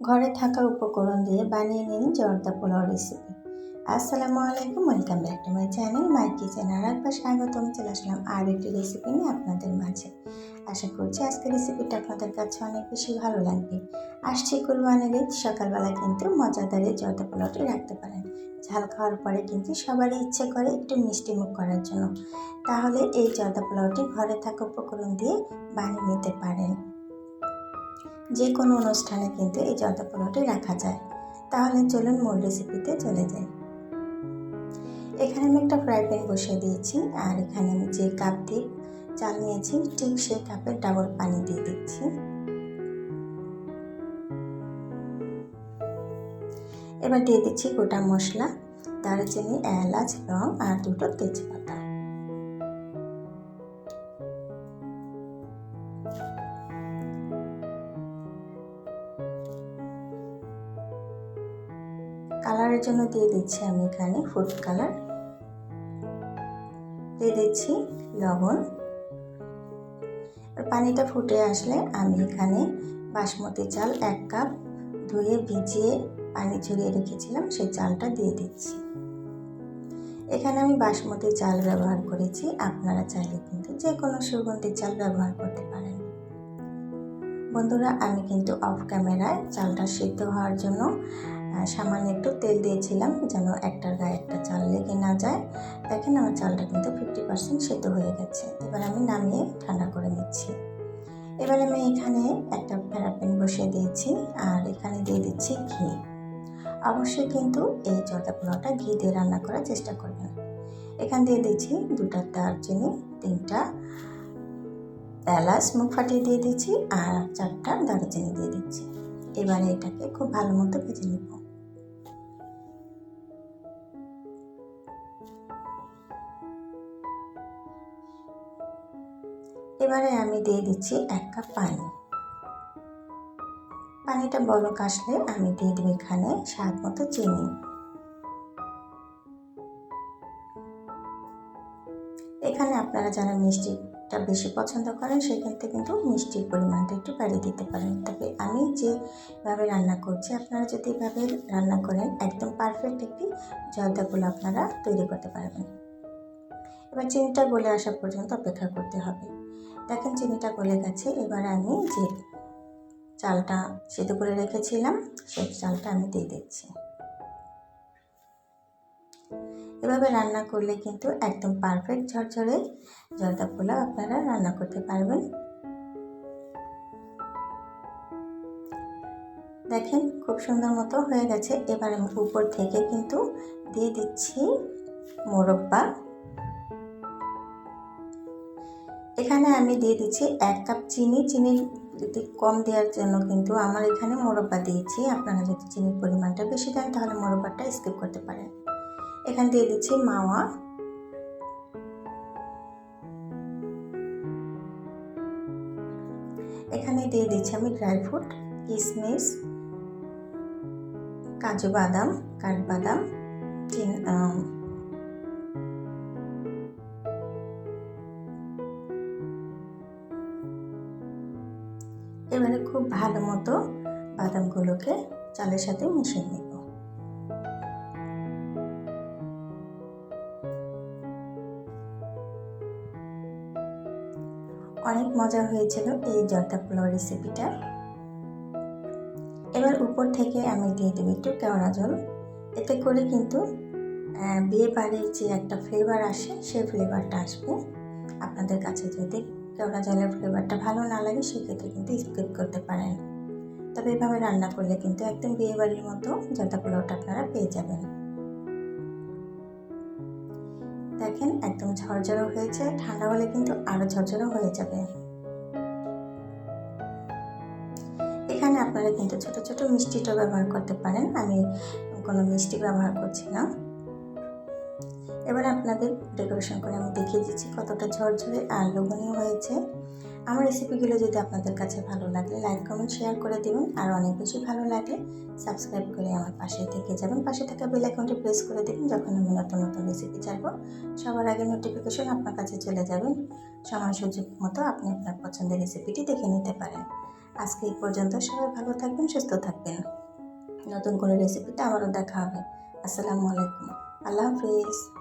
ঘরে থাকা উপকরণ দিয়ে বানিয়ে নিন জর্দা পোলাও রেসিপি আসসালামু আলাইকুম welcome back to my channel my kitchen আর একবার স্বাগতম। চলে আসলাম আর একটি রেসিপি নিয়ে আপনাদের মাঝে। আশা করছি আজকের রেসিপিটা আপনাদের কাছে অনেক বেশি ভালো লাগবে। আসছে কুরবানির ঈদ, সকালবেলা কিন্তু মজাদার এই জর্দা পোলাওটি রাখতে পারেন। ঝাল খাওয়ার পরে কিন্তু সবারই ইচ্ছে করে একটু মিষ্টি মুখ করার জন্য। তাহলে এই জর্দা পোলাওটি ঘরে থাকা উপকরণ দিয়ে বানিয়ে নিতে পারেন। যে কোনো অনুষ্ঠানে কিন্তু এই জর্দা পোলাওটি রাখা যায়। তাহলে চলুন মূল রেসিপিতে চলে যাই। এখানে আমি একটা ফ্রাই প্যান বসিয়ে দিয়েছি আর এখানে আমি যে কাপ দিয়ে চাল নিয়েছি ঠিক সেই কাপের ডাবল পানি দিয়ে দিচ্ছি। এবার দিয়ে দিচ্ছি গোটা মশলা, দারুচিনি, এলাচ, লং আর দুটো তেজপাতা। কালারের জন্য দিয়ে দিচ্ছি আমি এখানে ফুড কালার। দিয়ে দিচ্ছি লবণ। পানিটা ফুটে আসলে আমি এখানে বাসমতি চাল এক কাপ ধুয়ে ভিজিয়ে পানি ঝরিয়ে রেখেছিলাম, সেই চালটা দিয়ে দিচ্ছি। এখানে আমি বাসমতি চাল ব্যবহার করেছি, আপনারা চাইলে কিন্তু যে কোনো সুগন্ধি চাল ব্যবহার করতে পারেন। বন্ধুরা, আমি কিন্তু অফ ক্যামেরায় চালটা সিদ্ধ হওয়ার জন্য সামান্য একটু তেল দিয়েছিলাম যেন একটার গায়ে একটা চাল লেগে না যায়। দেখেন আমার চালটা কিন্তু ফিফটি পার্সেন্ট সেদ্ধ হয়ে গেছে। এবার আমি নামিয়ে ঠান্ডা করে নিচ্ছি। এবার আমি এখানে একটা প্যারাপেন বসিয়ে দিয়েছি আর এখানে দিয়ে দিচ্ছি ঘি। অবশ্যই কিন্তু এই জর্দা পোলাওটা ঘি দিয়ে রান্না করার চেষ্টা করবেন। এখান দিয়ে দিচ্ছি দুটা দারচিনি, তিনটা এলাচ মুখ ফাটিয়ে দিয়ে দিচ্ছি আর চারটা দারুচিনি দিয়ে দিচ্ছি। এবারে এটাকে খুব ভালো মতো ভেজে নেব। এবারে আমি দিয়ে দিচ্ছি এক কাপ পানি। পানিটা বলক আসলে আমি দিয়ে দেবো এখানে স্বাদ মতো চিনি। এখানে আপনারা যারা মিষ্টিটা বেশি পছন্দ করেন, সেক্ষেত্রে কিন্তু মিষ্টির পরিমাণটা একটু বাড়িয়ে দিতে পারেন। তবে আমি যেভাবে রান্না করছি, আপনারা যদি এভাবে রান্না করেন, একদম পারফেক্ট একটি জর্দাগুলো আপনারা তৈরি করতে পারবেন। এবার চিনিটা গলে আসা পর্যন্ত অপেক্ষা করতে হবে। দেখেন চিনিটা গলে গেছে, এবার আমি যে চালটা সেদ্ধ করে রেখেছিলাম, সেই চালটা আমি দিয়ে দিচ্ছি। এভাবে রান্না করলে কিন্তু একদম পারফেক্ট ঝরঝরে জর্দা পোলাও আপনারা রান্না করতে পারবেন। দেখেন খুব সুন্দর মতো হয়ে গেছে। এবার আমি উপর থেকে কিন্তু দিয়ে দিচ্ছি মোরব্বা। এখানে আমি দিয়ে দিচ্ছি এক কাপ চিনি। চিনি যদি কম দেওয়ার জন্য কিন্তু আমার এখানে মোরব্বা দিয়েছি। আপনারা যদি চিনির পরিমাণটা বেশি দেন তাহলে মোরব্বাটা স্কিপ করতে পারেন। এখানে দিয়ে দিচ্ছি মাওয়া। এখানে দিয়ে দিচ্ছি আমি ড্রাই ফ্রুট কিশমিশ কাজু বাদাম, কাঠবাদাম এবারে খুব ভালো মতো বাদামগুলোকে চালের সাথে মিশিয়ে নেব অনেক মজা হয়েছিল এই জর্দা পোলাও রেসিপিটা এবার উপর থেকে আমি দিয়ে দেবো একটু কেওড়া জল। এতে করে কিন্তু বিয়ে বাড়ির যে একটা ফ্লেভার আসে, সেই ফ্লেভারটা আসবে। আপনাদের কাছে যদি কেওড়া জলের ফ্লেভারটা ভালো না লাগে, সেক্ষেত্রে কিন্তু স্কিপ করতে পারেন। তবে এভাবে রান্না করলে কিন্তু একদম বিয়ে বাড়ির মতো জর্দা পোলাওটা আপনারা পেয়ে যাবেন। দেখেন একদম ঝরঝরো হয়েছে, ঠান্ডা হলে কিন্তু আরও ঝরঝরো হয়ে যাবে। এখানে আপনারা কিন্তু ছোট ছোট মিষ্টিটা ব্যবহার করতে পারেন, আমি কোনো মিষ্টি ব্যবহার করছি না। এবার আপনাদের ডেকোরেশন করে আমি দেখিয়ে দিচ্ছি কতটা ঝরঝরে আর লোভনীয় হয়েছে। আমার রেসিপিগুলো যদি আপনাদের কাছে ভালো লাগলে লাইক কমেন্ট শেয়ার করে দেবেন। আর অনেক বেশি ভালো লাগলে সাবস্ক্রাইব করে আমার পাশে থেকে যাবেন। পাশে থাকা বেল আইকনটি প্রেস করে দেবেন, যখন আমি নতুন নতুন রেসিপি ছাড়বো। সবার আগে নোটিফিকেশন আপনার কাছে চলে যাবেন সময় সুযোগ মতো আপনি আপনার পছন্দের রেসিপিটি দেখে নিতে পারেন। আজকে এই পর্যন্ত সবাই ভালো থাকবেন, সুস্থ থাকবেন। নতুন কোনো রেসিপিতে আবারও দেখা হবে। আসসালামু আলাইকুম। আল্লাহ হাফিজ।